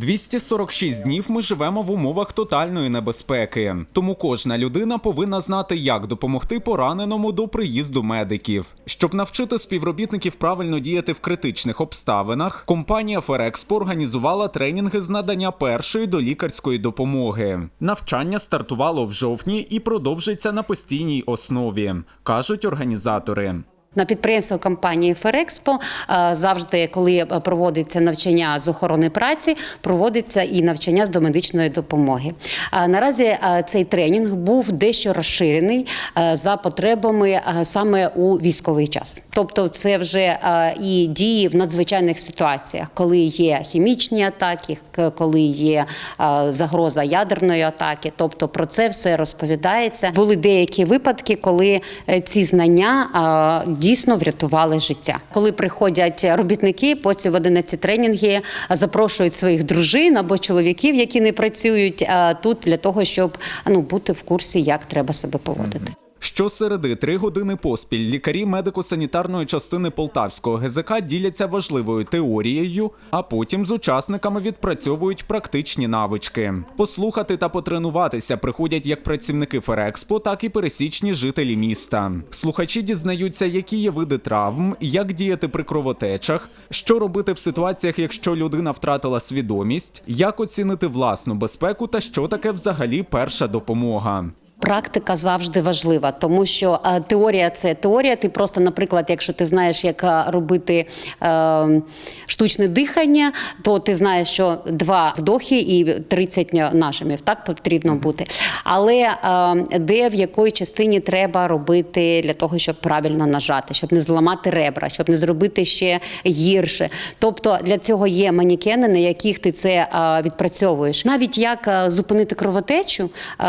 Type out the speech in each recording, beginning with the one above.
246 днів ми живемо в умовах тотальної небезпеки. Тому кожна людина повинна знати, як допомогти пораненому до приїзду медиків. Щоб навчити співробітників правильно діяти в критичних обставинах, компанія Ферекспо організувала тренінги з надання першої долікарської допомоги. Навчання стартувало в жовтні і продовжиться на постійній основі, кажуть організатори. На підприємство компанії Ферекспо е, завжди, коли проводиться навчання з охорони праці, проводиться і навчання з домедичної допомоги. Е, Наразі е, цей тренінг був дещо розширений е, за потребами е, саме у військовий час. Тобто, це вже е, і дії в надзвичайних ситуаціях, коли є хімічні атаки, коли є е, загроза ядерної атаки. Тобто про це все розповідається. Були деякі випадки, коли е, ці знання е, дійсно врятували життя. Коли приходять робітники, потім в 11 тренінги запрошують своїх дружин або чоловіків, які не працюють е, тут для того, щоб ну бути в курсі, як треба себе поводити. Щосереди три години поспіль лікарі медико-санітарної частини Полтавського ГЗК діляться важливою теорією, а потім з учасниками відпрацьовують практичні навички. Послухати та потренуватися приходять як працівники Ферекспо, так і пересічні жителі міста. Слухачі дізнаються, які є види травм, як діяти при кровотечах, що робити в ситуаціях, якщо людина втратила свідомість, як оцінити власну безпеку та що таке взагалі перша допомога. Практика завжди важлива, тому що е, теорія це теорія. Ти просто, наприклад, якщо ти знаєш, як е, робити е, штучне дихання, то ти знаєш, що два вдохи і 30 нажимів так потрібно бути. Але е, де в якої частині треба робити для того, щоб правильно нажати, щоб не зламати ребра, щоб не зробити ще гірше. Тобто для цього є манікени, на яких ти це е, відпрацьовуєш. Навіть як е, зупинити кровотечу, е,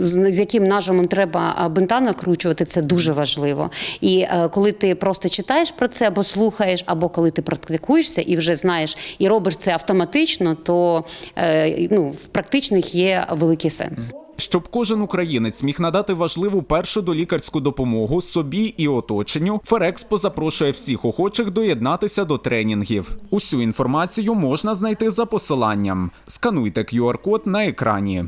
з, яким нажимом треба бинта накручувати, це дуже важливо. І е, коли ти просто читаєш про це або слухаєш, або коли ти практикуєшся і вже знаєш і робиш це автоматично, то е, ну, в практичних є великий сенс. Щоб кожен українець міг надати важливу першу долікарську допомогу собі і оточенню, Ферекспо запрошує всіх охочих доєднатися до тренінгів. Усю інформацію можна знайти за посиланням. Скануйте QR-код на екрані.